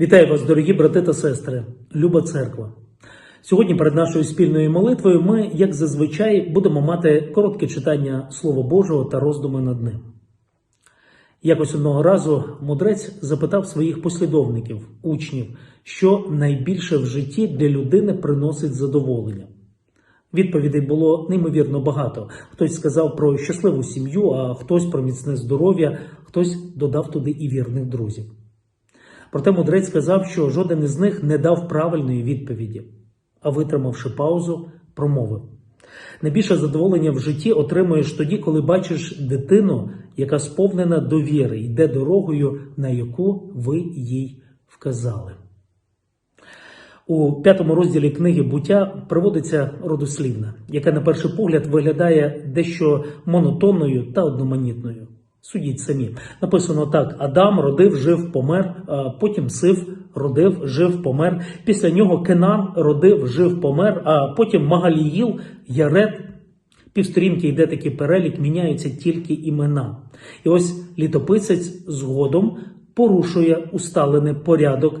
Вітаю вас, дорогі брати та сестри, люба церква. Сьогодні перед нашою спільною молитвою ми, як зазвичай, будемо мати коротке читання Слова Божого та роздуми над ним. Якось одного разу мудрець запитав своїх послідовників, учнів, що найбільше в житті для людини приносить задоволення. Відповідей було неймовірно багато. Хтось сказав про щасливу сім'ю, а хтось про міцне здоров'я, хтось додав туди і вірних друзів. Проте мудрець сказав, що жоден із них не дав правильної відповіді, а витримавши паузу, промовив: найбільше задоволення в житті отримуєш тоді, коли бачиш дитину, яка сповнена довіри, йде дорогою, на яку ви їй вказали. У п'ятому розділі книги буття приводиться родослівна, яка на перший погляд виглядає дещо монотонною та одноманітною. Судіть самі. Написано так: Адам родив, жив, помер, потім Сив родив, жив, помер. Після нього Кенан родив, жив, помер, а потім Магаліїл, Ярет. Півсторінки йде такий перелік, міняються тільки імена. І ось літописець згодом порушує усталений порядок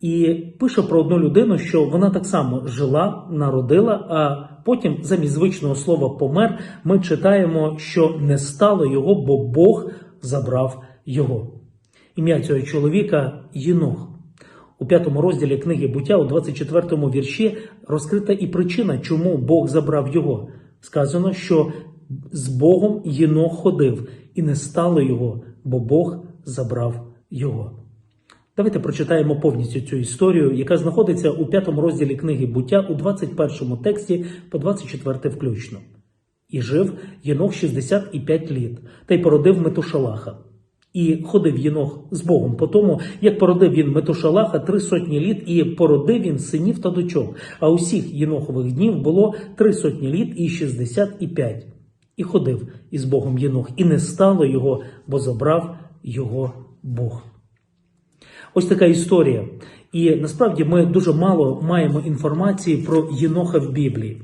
і пише про одну людину, що вона так само жила, народила, а потім замість звичного слова помер ми читаємо, що не стало його, бо Бог забрав його. Ім'я цього чоловіка Єнох. У п'ятому розділі книги буття, у 24-му вірші, розкрита і причина, чому Бог забрав його. Сказано, що з Богом Єнох ходив, і не стало його, бо Бог забрав його. Давайте прочитаємо повністю цю історію, яка знаходиться у п'ятому розділі книги буття у 21 тексті по 24 включно. І жив Єнох 65 літ, та й породив Метушалаха. І ходив Єнох з Богом по тому, як породив він Метушалаха три сотні літ, і породив він синів та дочок. А усіх Єнохових днів було три сотні літ і 65. І ходив із Богом Єнох, і не стало його, бо забрав його Бог. Ось така історія. І насправді ми дуже мало маємо інформації про Єноха в Біблії.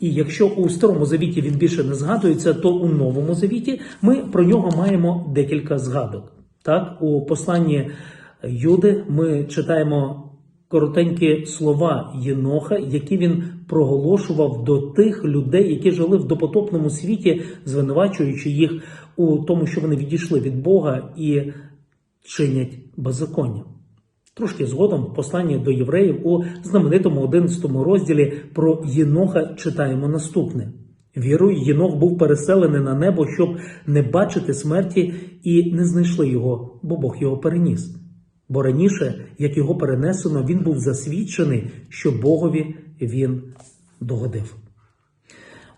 І якщо у старому завіті він більше не згадується, то у новому завіті ми про нього маємо декілька згадок. Так, у посланні Юди ми читаємо коротенькі слова Єноха, які він проголошував до тих людей, які жили в допотопному світі, звинувачуючи їх у тому, що вони відійшли від Бога і чинять беззаконня. Трошки згодом в посланні до євреїв у знаменитому 11 розділі про Єноха читаємо наступне. Вірою, Єнох був переселений на небо, щоб не бачити смерті, і не знайшли його, бо Бог його переніс. Бо раніше, як його перенесено, він був засвідчений, що Богові він догодив.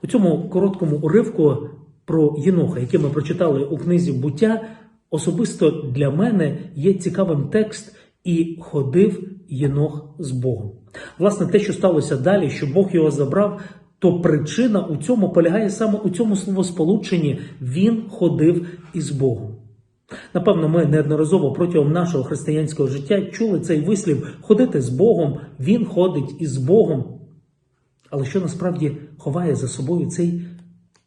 У цьому короткому уривку про Єноха, який ми прочитали у книзі буття, особисто для мене є цікавим текст і ходив Єнох з Богом. Власне, те, що сталося далі, що Бог його забрав, то причина у цьому полягає саме у цьому словосполученні він ходив із Богом. Напевно, ми неодноразово протягом нашого християнського життя чули цей вислів ходити з Богом, він ходить із Богом. Але що насправді ховає за собою цей,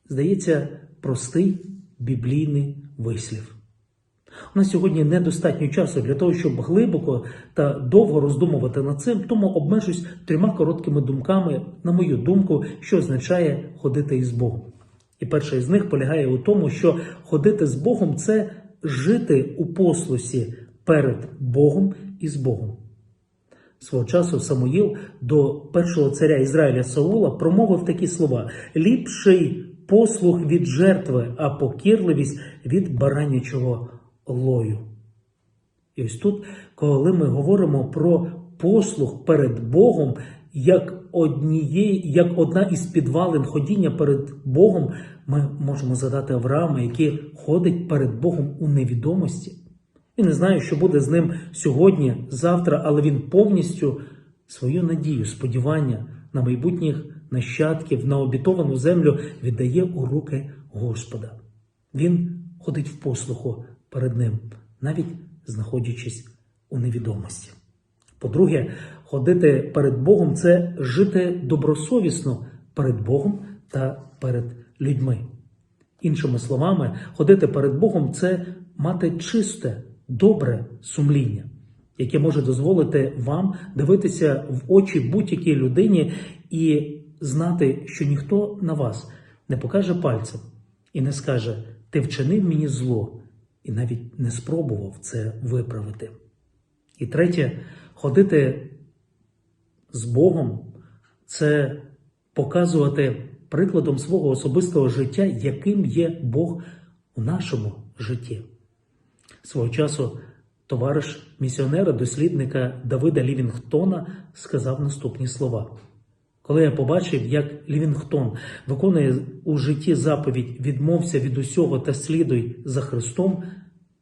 здається, простий біблійний вислів? У нас сьогодні недостатньо часу для того, щоб глибоко та довго роздумувати над цим, тому обмежусь трьома короткими думками, на мою думку, що означає ходити із Богом. І перша із них полягає у тому, що ходити з Богом це жити у послусі перед Богом і з Богом. Свого часу Самуїл до першого царя Ізраїля Саула промовив такі слова: ліпший послух від жертви, а покірливість від баранячого лою. І ось тут, коли ми говоримо про послух перед Богом, як однієї, як одна із підвалин ходіння перед Богом, ми можемо згадати Авраама, який ходить перед Богом у невідомості. Він не знає, що буде з ним сьогодні, завтра, але він повністю свою надію, сподівання на майбутніх нащадків, на обітовану землю віддає у руки Господа. Він ходить в послуху перед ним, навіть знаходячись у невідомості. По-друге, ходити перед Богом це жити добросовісно перед Богом та перед людьми. Іншими словами, ходити перед Богом це мати чисте, добре сумління. яке може дозволити вам дивитися в очі будь-якій людині і знати, що ніхто на вас не покаже пальцем і не скаже: Ти вчинив мені зло, і навіть не спробував це виправити. І третє, ходити з Богом це показувати прикладом свого особистого життя, яким є Бог у нашому житті. Свого часу товариш місіонера, дослідника Давида Лівінгтона сказав наступні слова. Коли я побачив, як Лівінгтон виконує у житті заповідь відмовся від усього та слідуй за Христом,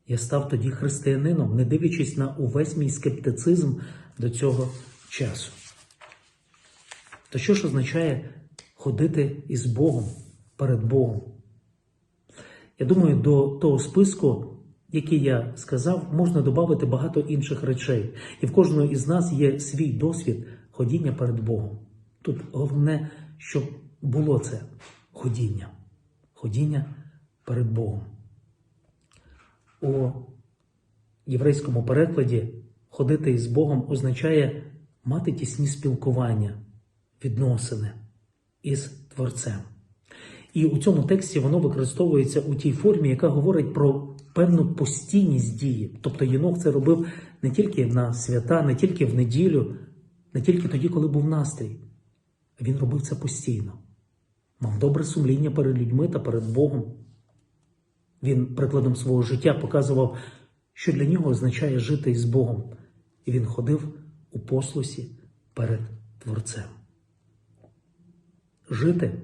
я став тоді християнином, не дивлячись на увесь мій скептицизм до цього часу. То що ж означає ходити із Богом перед Богом? Я думаю, до того списку, який я сказав, можна додати багато інших речей. І в кожного із нас є свій досвід ходіння перед Богом. Тут головне, щоб було це ходіння. Ходіння перед Богом. У єврейському перекладі ходити із Богом означає мати тісні спілкування, відносини із Творцем. І у цьому тексті воно використовується у тій формі, яка говорить про певну постійність дії. Тобто Єнох це робив не тільки на свята, не тільки в неділю, не тільки тоді, коли був настрій. Він робив це постійно. Мав добре сумління перед людьми та перед Богом. Він прикладом свого життя показував, що для нього означає жити із Богом. І він ходив у послусі перед Творцем. Жити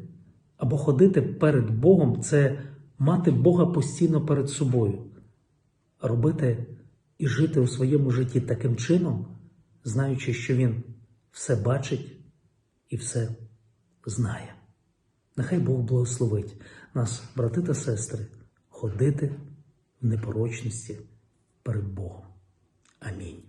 або ходити перед Богом це мати Бога постійно перед собою, робити і жити у своєму житті таким чином, знаючи, що Він все бачить і все знає. Нехай Бог благословить нас, брати та сестри, ходити в непорочності перед Богом. Амінь.